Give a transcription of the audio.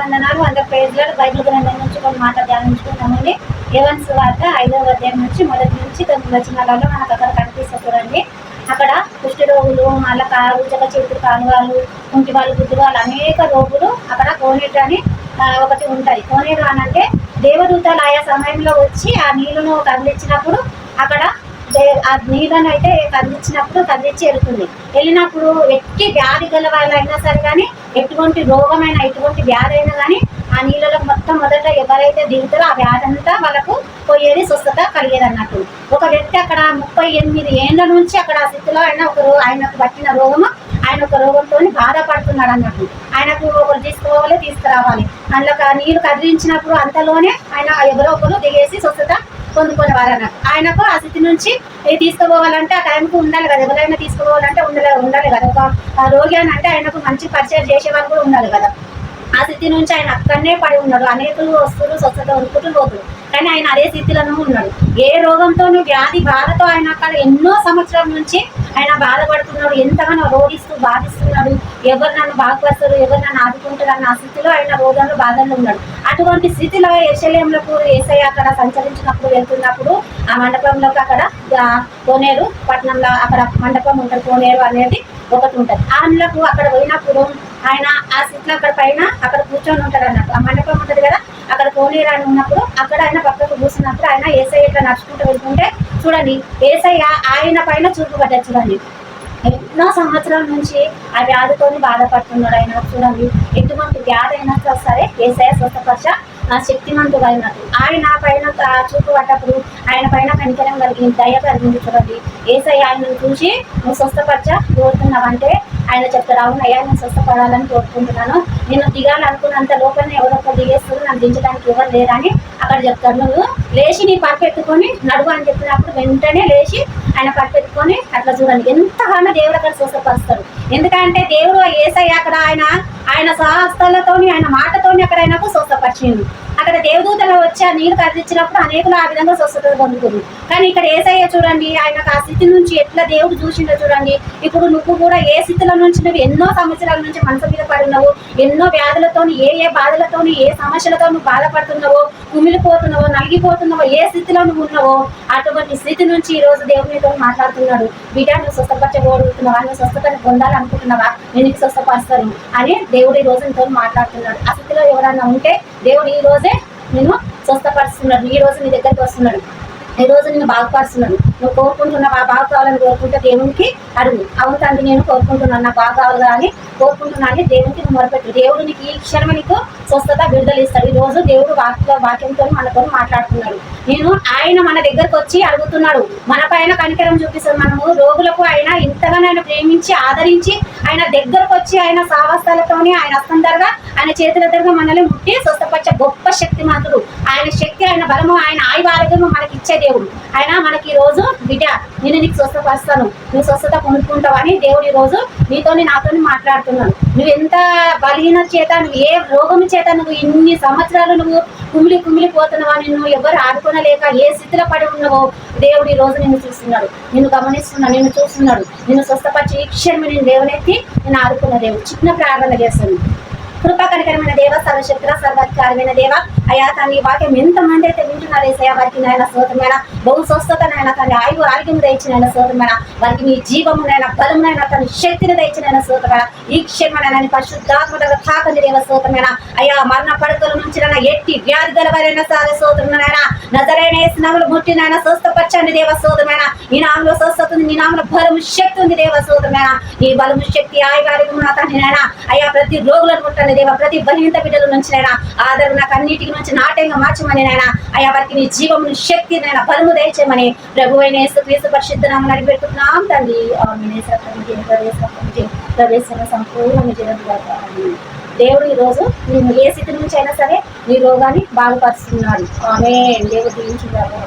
వందనాలు. వంద పేజీలు బైబిల్ గ్రంథం నుంచి కొన్ని మాట ధ్యానించుకుంటామండి ఏవన్స్ వార్త ఐదవ అధ్యాయం నుంచి మొదటి నుంచి తొమ్మిది వచనాలలో మనకు అక్కడ కనిపిస్తుంది చూడండి. అక్కడ కుష్ఠ రోగులు మళ్ళా కారు జగ చేతులు కాలువాళ్ళు కుంటి వాళ్ళు గుడ్డి వాళ్ళు అనేక రోగులు అక్కడ కోనేరు అని ఒకటి ఉంటుంది కోనేరు అని అంటే దేవదూతలు ఆయా సమయంలో వచ్చి ఆ నీళ్ళను కదిలించినప్పుడు అక్కడ ఆ నీళ్ళను అయితే కదిలించినప్పుడు కదిలించి వెళ్తుంది వెళ్ళినప్పుడు ఎట్టి వ్యాధి గల వాళ్ళైనా సరే కానీ ఎటువంటి రోగమైన ఎటువంటి వ్యాధి అయినా కానీ ఆ నీళ్ళలో మొత్తం మొదట ఎవరైతే దిగుతారో ఆ వ్యాధి అంతా వాళ్ళకు పోయేది స్వస్థత కలిగేది అన్నట్టు ఒక వ్యక్తి అక్కడ ముప్పై ఎనిమిది ఏండ్ల నుంచి అక్కడ ఆ స్థితిలో ఆయన ఒక రో ఆయనకు పట్టిన రోగము ఆయన ఒక రోగంతో బాధపడుతున్నాడు అన్నట్టు ఆయనకు ఒకరు తీసుకోవాలి తీసుకురావాలి. అందులో నీళ్ళు కదిలించినప్పుడు అంతలోనే ఆయన ఎవరో ఒకరు దిగేసి స్వస్థత పొందుకునేవారు ఆయనకు ఆ స్థితి నుంచి తీసుకుపోవాలంటే ఆ టైంకి ఉండాలి కదా. ఎవరైనా తీసుకుపోవాలంటే ఉండాలి ఉండాలి కదా. ఒక రోగి అని అంటే ఆయనకు మంచి పరిచయం చేసే వాళ్ళు కూడా ఉండాలి కదా. ఆ స్థితి నుంచి ఆయన అక్కడనే పడి ఉన్నాడు. అనేకులు వస్తువులు స్వచ్ఛత వణుకుతూ పోతుడు కానీ ఆయన అదే స్థితిలోనూ ఉన్నాడు. ఏ రోగంతోనూ వ్యాధి బాధతో ఆయన అక్కడ ఎన్నో సంవత్సరాల నుంచి ఆయన బాధపడుతున్నాడు. ఎంతగానో రోగిస్తూ బాధిస్తున్నాడు. ఎవరు నన్ను బాగుపరుస్తారు ఎవరు నన్ను ఆదుకుంటారు అన్న ఆ స్థితిలో ఆయన రోగంలో బాధల్లో ఉన్నాడు. అటువంటి స్థితిలో యశల్యంలకు ఏసై అక్కడ సంచరించినప్పుడు వెళ్తున్నప్పుడు ఆ మండపంలోకి అక్కడ కోనేరు పట్టణంలో అక్కడ మండపం ఉంటుంది. కోనేరు అనేది ఒకటి ఉంటుంది. ఆమెలకు అక్కడ పోయినప్పుడు ఆయన ఆ సీట్లో అక్కడ పైన అక్కడ కూర్చొని ఉంటాడు అన్నట్టు. ఆ మండపం ఉంటుంది కదా అక్కడ కోనేరు అని ఉన్నప్పుడు అక్కడ ఆయన పక్కకు కూర్చున్నప్పుడు ఆయన ఏసై ఇట్లా నడుచుకుంటూ వెళ్తుంటే చూడండి ఏసఐ ఆయన పైన చూపు పడ్డారు చూడండి. ఎన్నో సంవత్సరాల నుంచి ఆ వ్యాధితోని బాధపడుతున్నాడు ఆయన చూడండి. ఎటువంటి వ్యాధి అయినా సరే ఏసయ స్వస్థపరచ ఆ శక్తిమంతుడు అయినట్టు ఆయన పైన చూపు పడ్డప్పుడు ఆయన పైన కనికరం కలిగింది దయ కలిగింది చూడండి. ఏసయ్య ఆయనను చూసి నువ్వు స్వస్థపరచ కోరుతున్నావంటే ఆయన చెప్తాడు అవును అయ్యా నేను స్వస్థపడాలని కోరుకుంటున్నాను. నేను దిగాలనుకున్నంత లోపలనే ఎవరొక్క దిగేస్తుంది దిగేస్తారు నన్ను దించడానికి ఎవరు లేరని అక్కడ చెప్తాడు నువ్వు లేచి నీ పరుపెట్టుకొని నడువు అని చెప్పినప్పుడు వెంటనే లేచి ఆయన పరుపెట్టుకొని అట్లా చూడండి. ఎంతగానో దేవుడు అక్కడ స్వస్థపరుస్తాడు. ఎందుకంటే దేవుడు ఏసయ్య అక్కడ ఆయన ఆయన సహస్తలతోని ఆయన మాటతోని అక్కడ ఆయనకు స్వస్థపరిచింది అక్కడ దేవదూతలు వచ్చి ఆ నీళ్ళు కదిలించినప్పుడు అనేకులు ఆ విధంగా స్వస్థత పొందుతుంది కానీ ఇక్కడ ఏసయ్య చూడండి ఆయనకు ఆ స్థితి నుంచి ఎట్లా దేవుడు చూసిండో చూడండి. ఇప్పుడు నువ్వు కూడా ఏ స్థితిలో నుంచి నువ్వు ఎన్నో సంవత్సరాల నుంచి మనసు మీద పడి ఎన్నో వ్యాధులతో ఏ ఏ బాధలతో ఏ సమస్యలతో నువ్వు బాధపడుతున్నావో కుమిలిపోతున్నావో నలిగిపోతున్నావో ఏ స్థితిలో నువ్వు ఉన్నావో అటువంటి స్థితి నుంచి ఈ రోజు దేవుడు మాట్లాడుతున్నాడు. బిడ్డ నువ్వు స్వస్థపరచబోడుతున్నావా నువ్వు స్వస్థతను పొందాలనుకుంటున్నావా? నేను స్వస్థపరుస్తాను అని దేవుడు ఈ రోజు మాట్లాడుతున్నాడు. ఆ స్థితిలో ఎవరైనా ఉంటే దేవుడు ఈ రోజే నేను స్వస్థపరుస్తున్నాడు ఈ రోజు నీ దగ్గరికి వస్తున్నాడు. ఈ రోజు నేను బాగుపరుస్తున్నాను నువ్వు కోరుకుంటున్నావు ఆ బాగు కావాలని కోరుకుంటే దేవునికి అడుగు. అవును తండ్రి నేను కోరుకుంటున్నాను. నా బాగు కావాలి అని కోరుకుంటున్నాను అని దేవునికి నువ్వు మొరపెట్టు. దేవుడు నీకు ఈ క్షణం నీకు స్వస్థత విడుదలిస్తాడు ఈ రోజు దేవుడు వాక్య వాక్యంతో మనతో మాట్లాడుతున్నాడు. నేను ఆయన మన దగ్గరకు వచ్చి అడుగుతున్నాడు. మన పైన కనికరం చూపిస్తాడు. మనము రోగులకు ఆయన ఇంతగానో ఆయన ప్రేమించి ఆదరించి ఆయన దగ్గరకు వచ్చి ఆయన సావస్థలతోని ఆయన హస్తం ఆయన చేతుల దగ్గర మనల్ని ముట్టి స్వస్థపరిచే గొప్ప శక్తిమంతుడు. ఆయన శక్తి ఆయన బలము ఆయన ఆయువ ఆరోగ్యము మనకి ఇచ్చే దేవుడు. ఆయన మనకి ఈ రోజు బిడ్డ నేను నీకు స్వస్థపరుస్తాను. నువ్వు స్వస్థత పొందుకుంటావని దేవుడు ఈ రోజు నీతోని నాతోని మాట్లాడుతున్నాను నువ్వు ఎంత బలహీన చేత నువ్వు ఏ రోగం చేత నువ్వు ఇన్ని సంవత్సరాలు నువ్వు కుమిలి కుమిలి పోతున్నావా? నిన్ను ఎవరు ఆడుకోనలేక ఏ స్థితిలో పడి ఉన్నావో దేవుడు ఈ రోజు నిన్ను చూస్తున్నాడు. నిన్ను గమనిస్తున్నాడు నిన్ను చూస్తున్నాడు. నిన్ను స్వస్థపరిచి ఈ క్షణం నేను దేవునెత్తి నేను ఆడుకున్న దేవుడు. చిన్న ప్రార్థన చేస్తాను. కృపా కనికరమైన దేవ సర్వశక్తుల సర్వాధికారమైన దేవ. అయా తన ఈ వాక్యం ఎంతమంది అయితే వింటున్నారు ఏసయ్య వారికి నాయన స్తోత్రమైన బహు స్వస్థత నాయన తన ఆయువు ఆరోగ్యం దయచిన ఆయన వారికి మీ జీవము నాయన బలమునైన తన శక్తిని దయచిన ఆయన ఈ క్షేమమైన పరిశుద్ధాత్మక తాకంది దేవ స్తోత్రమైన అయా మరణ పడకల నుంచి ఎట్టి వ్యాధి గలవారైనా సాధ సోదరునైనా నజరైన నవ్వులు ముట్టినైనా స్వస్థపరచండి దేవ సోదరునైనా ఈ నామలో స్వస్థత ఉంది నీ నామంలో బలము శక్తి ఉంది దేవ సోదరునైనా ఈ బలము శక్తి ఆయువు ఆరోగ్యం నా తండ్రి నాయన. ప్రతి రోగులను ముట్టండి దేవ ప్రతి బలహీనత బిడ్డల నుంచి నైనా ఆదరణ నాకు అన్నిటికి నుంచి నాట్యంగా మార్చమని నైనా అయ్యా వారికి నీ జీవమును శక్తి నైనా బలము దయచేయమని ప్రభు అయిన క్రీస్తు పరిశుద్ధ నామం నడిపెట్టుకున్నాం తండ్రి ప్రవేశం సంపూర్ణ విజయం గాక. ఆమేన్. దేవుడు ఈరోజు రోజు నేను ఏ స్థితి నుంచి అయినా సరే నీ రోగాన్ని బాగుపరుస్తున్నాడు. ఆమె దేవుడు దీవించుగాక